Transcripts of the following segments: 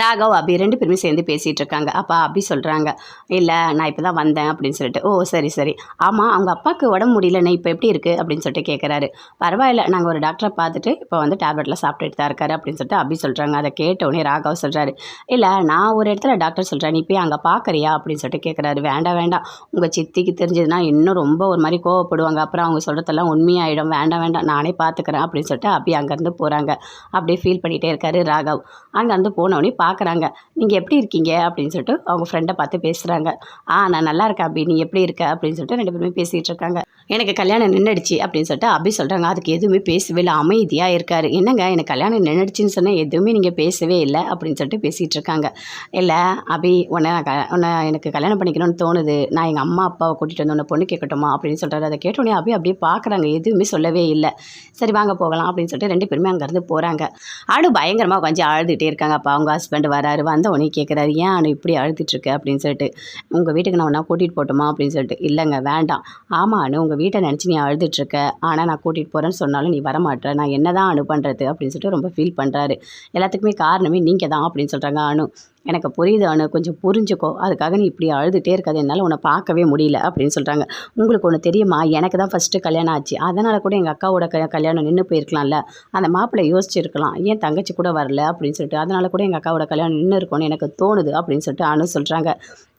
ராகவ் அபி ரெண்டு பேருமே சேர்ந்து பேசிகிட்டு இருக்காங்க அப்பா அபி சொல்கிறாங்க இல்லை நான் இப்போ தான் வந்தேன் அப்படின்னு சொல்லிட்டு. ஓ சரி சரி. ஆமாம் அவங்க அப்பாவுக்கு உடம்பு முடியலண்ணே இப்போ எப்படி இருக்குது அப்படின்னு சொல்லிட்டு கேட்குறாரு பரவாயில்ல நாங்கள் ஒரு டாக்டரை பார்த்துட்டு இப்போ வந்து டேப்லெட்லாம் சாப்பிட்டுட்டு தான் இருக்காரு அப்படின்னு சொல்லிட்டு அபி சொல்கிறாங்க அதை கேட்ட உடனே ராகவ் சொல்கிறாரு இல்லை நான் ஒரு இடத்துல டாக்டர் சொல்கிறேன் நீ போய் அங்கே பார்க்குறியா? அப்படின்னு சொல்லிட்டு கேட்குறாரு வேண்டாம் வேண்டாம். உங்கள் சித்திக்கு தெரிஞ்சதுன்னா இன்னும் ரொம்ப ஒரு மாதிரி கோவப்படுவாங்க. அப்புறம் அவங்க சொல்கிறதெல்லாம் உண்மையாயிடும். வேண்டாம் வேண்டாம். நானே பார்த்துக்கிறேன் அப்படின்னு சொல்லிட்டு அபி அங்கேருந்து போகிறாங்க அப்படியே ஃபீல் பண்ணிகிட்டே இருக்காரு ராகவ். அங்கேருந்து போனவொடனே பார்க்குறாங்க. நீங்கள் எப்படி இருக்கீங்க? அப்படின்னு சொல்லிட்டு அவங்க ஃப்ரெண்டை பார்த்து பேசுகிறாங்க ஆ நான் நல்லா இருக்கேன் அப்படி நீ எப்படி இருக்க? அப்படின்னு சொல்லிட்டு ரெண்டு பேருமே பேசிகிட்டு இருக்காங்க. எனக்கு கல்யாணம் நின்றுடுச்சு அப்படின்னு சொல்லிட்டு அபி சொல்கிறாங்க அதுக்கு எதுவுமே பேசவே இல்லை. அமைதியாக இருக்கார். என்னங்க எனக்கு கல்யாணம் நின்றுடுச்சின்னு சொன்னால் எதுவுமே நீங்கள் பேசவே இல்லை அப்படின்னு சொல்லிட்டு பேசிகிட்டு இருக்காங்க. இல்லை அபி உன்னை க உன்னை எனக்கு கல்யாணம் பண்ணிக்கணும்னு தோணுது. நான் எங்கள் அம்மா அப்பாவை கூட்டிகிட்டு வந்து உன்னை பொண்ணு கேட்கட்டுமா அப்படின்னு சொல்கிறாரு அதை கேட்டோடனே அபி அப்படியே பார்க்குறாங்க எதுவுமே சொல்லவே இல்லை. சரி வாங்க போகலாம் அப்படின்னு சொல்லிட்டு ரெண்டு பேருமே அங்கேருந்து போகிறாங்க ஆடு பயங்கரமாக கொஞ்சம் அழுதுகிட்டே இருக்காங்க. அப்போ அவங்க ஹஸ்பண்ட் வராரு. வந்த உடனே கேட்குறாரு ஏன் அனு இப்படி அழுதுட்டுருக்கு அப்படின்னு சொல்லிட்டு உங்கள் வீட்டுக்கு நான் ஒன்றா கூட்டிகிட்டு போட்டுமா அப்படின்னு சொல்லிட்டு இல்லைங்க வேண்டாம். ஆமாம் அனு உங்கள் வீட்டை நினச்சி நீ அழுதுட்ருக்க ஆனால் நான் கூட்டிகிட்டு போகிறேன்னு சொன்னாலும் நீ வரமாட்டேற நான் என்ன தான் அனு பண்ணுறது அப்படின்னு சொல்லிட்டு ரொம்ப ஃபீல் பண்ணுறாரு எல்லாத்துக்குமே காரணமே நீங்கள் தான் அப்படின்னு சொல்கிறாங்க அனு. எனக்கு புரியுது அனு கொஞ்சம் புரிஞ்சுக்கோ. அதுக்காக நீ இப்படி அழுதுகிட்டே இருக்காது. என்னால் உன்னை பார்க்கவே முடியல அப்படின்னு சொல்கிறாங்க உங்களுக்கு ஒன்று தெரியுமா? எனக்கு தான் ஃபஸ்ட்டு கல்யாணம் ஆச்சு. அதனால் கூட எங்கள் அக்காவோட க கல்யாணம் நின்று போயிருக்கலாம்ல. அந்த மாப்பிள்ளை யோசிச்சிருக்கலாம். ஏன் தங்கச்சி கூட வரல அப்படின்னு சொல்லிட்டு அதனால் கூட எங்கள் அக்காவோட கல்யாணம் நின்று இருக்கும்னு எனக்கு தோணுது அப்படின்னு சொல்லிட்டு அனு சொல்கிறாங்க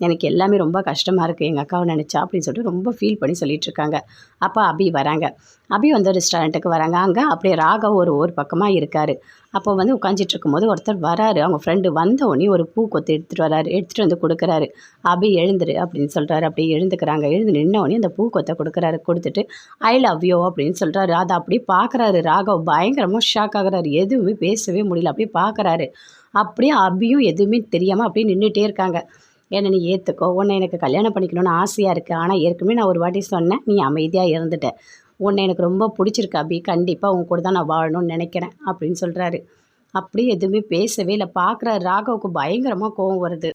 எனக்கு எல்லாமே ரொம்ப கஷ்டமாக இருக்குது எங்கள் அக்காவை நினச்சா அப்படின்னு சொல்லிட்டு ரொம்ப ஃபீல் பண்ணி சொல்லிட்டு இருக்காங்க. அப்போ அபி வராங்க. அபி வந்து ரெஸ்டாரண்ட்டுக்கு வராங்க. அங்கே அப்படியே ராகவ் ஒரு ஒரு பக்கமாக இருக்கார். அப்போ வந்து உட்காந்துட்டு இருக்கும்போது ஒருத்தர் வராரு. அவங்க ஃப்ரெண்டு வந்த உடனே ஒரு பூ கொத்து எடுத்துகிட்டு வராரு. எடுத்துகிட்டு வந்து கொடுக்குறாரு. அபி எழுந்துரு அப்படின்னு சொல்கிறாரு அப்படியே எழுந்துக்கிறாங்க. எழுந்து நின்ன அந்த பூ கொத்தை கொடுக்குறாரு. கொடுத்துட்டு ஐ லவ் யூ அப்படின்னு சொல்கிறாரு அதை அப்படியே பார்க்குறாரு ராகவ் பயங்கரமாக ஷாக் ஆகுறாரு. எதுவுமே பேசவே முடியல. அப்படியே பார்க்குறாரு அப்படியே அபியும் எதுவுமே தெரியாமல் அப்படியே நின்றுட்டே இருக்காங்க. என்னை நீ ஏற்றுக்கோ உன்னை எனக்கு கல்யாணம் பண்ணிக்கணும்னு ஆசையாக இருக்குது ஆனால் ஏற்கனவே நான் ஒரு வாட்டி சொன்னேன். நீ அமைதியாக இருந்துட்ட. உன்னை எனக்கு ரொம்ப பிடிச்சிருக்கு அபி. கண்டிப்பாக உன் கூட தான் நான் வாழணும்னு நினைக்கிறேன் அப்படின்னு சொல்கிறாரு அப்படியே எதுவுமே பேசவே இல்லை. பார்க்குற ராகவுக்கு பயங்கரமாக கோவம் வருது.